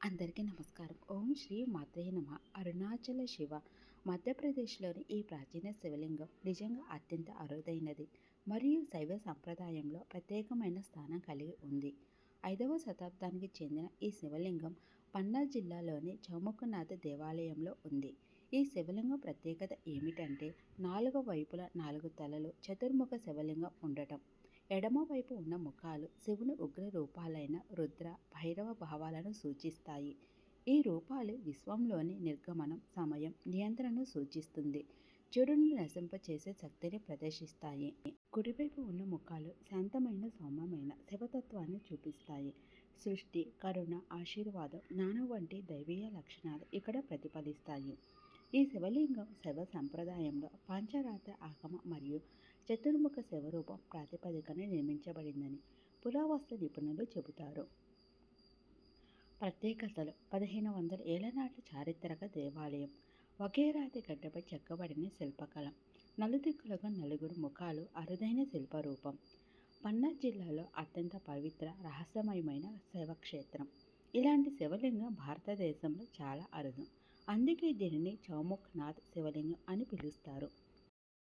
అందరికీ నమస్కారం. ఓం శ్రీ మాత్రే నమ. అరుణాచల శివ. మధ్యప్రదేశ్లోని ఈ ప్రాచీన శివలింగం నిజంగా అత్యంత అరుదైనది. మరియు శైవ సంప్రదాయంలో ప్రత్యేకమైన స్థానం కలిగి ఉంది. ఐదవ శతాబ్దానికి చెందిన ఈ శివలింగం పన్నా జిల్లాలోని చౌముఖనాథ దేవాలయంలో ఉంది. ఈ శివలింగం ప్రత్యేకత ఏమిటంటే నాలుగు వైపుల నాలుగు తలలు చతుర్ముఖ శివలింగం ఉండటం. ఎడమవైపు ఉన్న ముఖాలు శివుని ఉగ్ర రూపాలైన రుద్ర భైరవ భావాలను సూచిస్తాయి. ఈ రూపాలు విశ్వంలోని నిర్గమనం సమయం నియంత్రణను సూచిస్తుంది. చెడును నశింపచేసే శక్తిని ప్రదర్శిస్తాయి. కుడివైపు ఉన్న ముఖాలు శాంతమైన సౌమ్యమైన శివతత్వాన్ని చూపిస్తాయి. సృష్టి కరుణ ఆశీర్వాదం జ్ఞానం వంటి దైవీయ లక్షణాలు ఇక్కడ ప్రతిఫలిస్తాయి. ఈ శివలింగం శివ సంప్రదాయంలో పంచరాత్ర ఆగమ మరియు చతుర్ముఖ శివరూపం ప్రాతిపదికన నిర్మించబడిందని పురావస్తు నిపుణులు చెబుతారు. ప్రత్యేకతలు పదిహేను వందల ఏళ్ళనాటి చారిత్రక దేవాలయం ఒకే రాతి గడ్డపై చెక్కబడిన శిల్పకళ నలుదిక్కులుగా నలుగురు ముఖాలు అరుదైన శిల్పరూపం. పన్నా జిల్లాలో అత్యంత పవిత్ర రహస్యమయమైన శివక్షేత్రం. ఇలాంటి శివలింగం భారతదేశంలో చాలా అరుదు. అందుకే దీనిని చౌముఖ్ నాథ్ శివలింగం అని పిలుస్తారు.